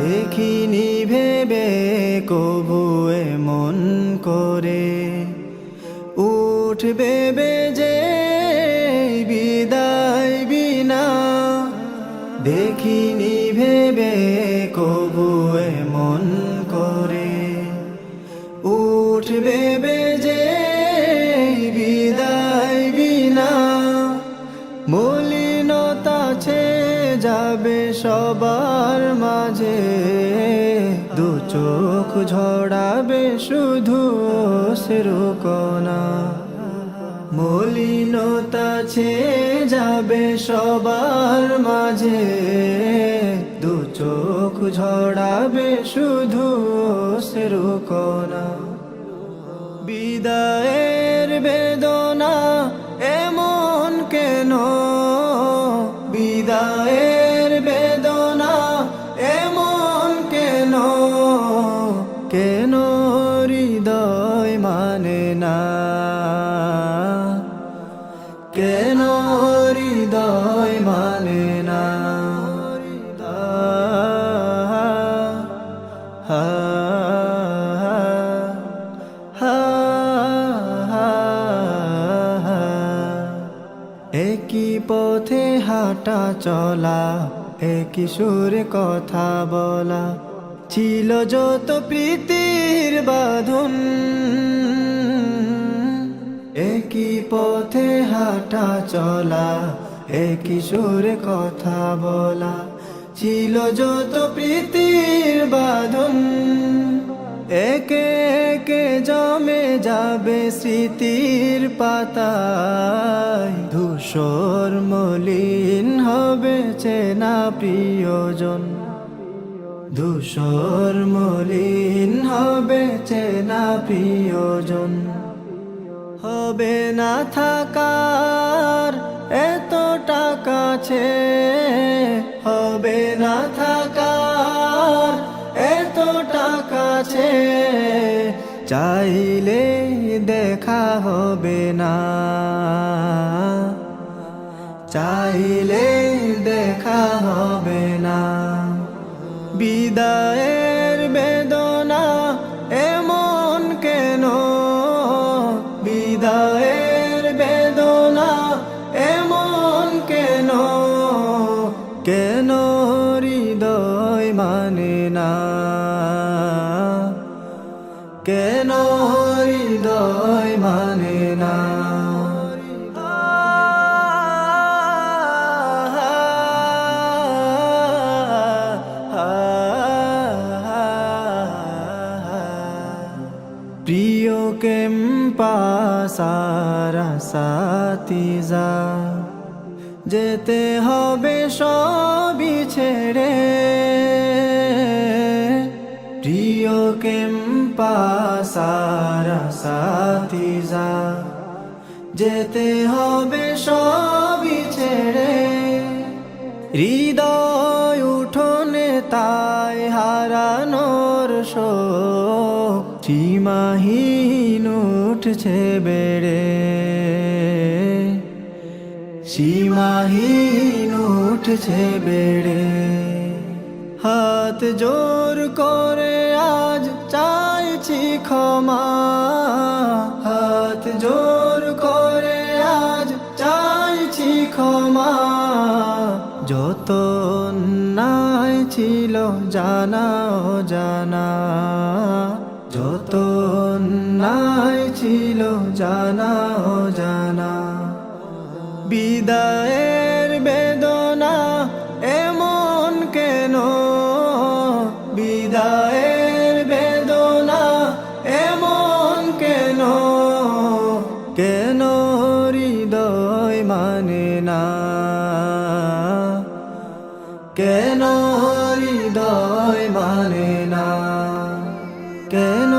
দেখিনি ভেবে কবুয়ে মন করে উঠবে উঠবে বেজে বিদায় বিনা মলিনতা ছে যাবে সবার মাঝে। দু চোখ ঝড়াবে শুধু সেরকনা। মলিনতা ছে যাবে সবার মাঝে। দু চোখ ঝড়াবে শুধু সেরকনা। বিদায়ের বেদনা এমন কেন? বিদায়ের বেদনা এমন কেন? কেন হৃদয় মানে না? কেন হৃদয় মানে একই পথে হাঁটা চলা, একই সুরে কথা বলা ছিল যত প্রীতির বাঁধন। একই পথে হাঁটা চলা, একই সুরে কথা বলা ছিল যত প্রীতির বাঁধন। একে একে জমে যাবে স্মৃতির পাতায়। ধূসর মলিন হবে চেনা প্রিয়জন। ধূসর মলিন হবে চেনা প্রিয়জন। হবে না থাকার এত টাকা ছে হবে না থাকার এত টাকা ছে চাইলে দেখা হবে না। চাইলে দেখা হবে না। বিদায়ের বেদনা এমন কেন? বিদায়ের বেদনা এমন কেন? কেন হৃদয় মানে না? কেন হৃদয় মানে না? সারা সাতিজা যেতে হবে সবই ছেড়ে। প্রিয় কেম্পা সারা সাতিজা যেতে হবে সবই ছেড়ে। হৃদয় উঠোনে তাই হারানোর শোক। সীমাহীন উঠছে বেড়ে। সীমাহীন উঠছে বেড়ে। হাত জোর করে আজ চাইছি ক্ষমা। হাত জোর করে আজ চাইছি ক্ষমা। যত নাই ছিল জানা জানা যত নাই ছিল জানা জানা বিদায়ের বেদনা এমন কেন? বিদায়ের বেদনা এমন কেন? কেন হৃদয় মানে না? কে কেন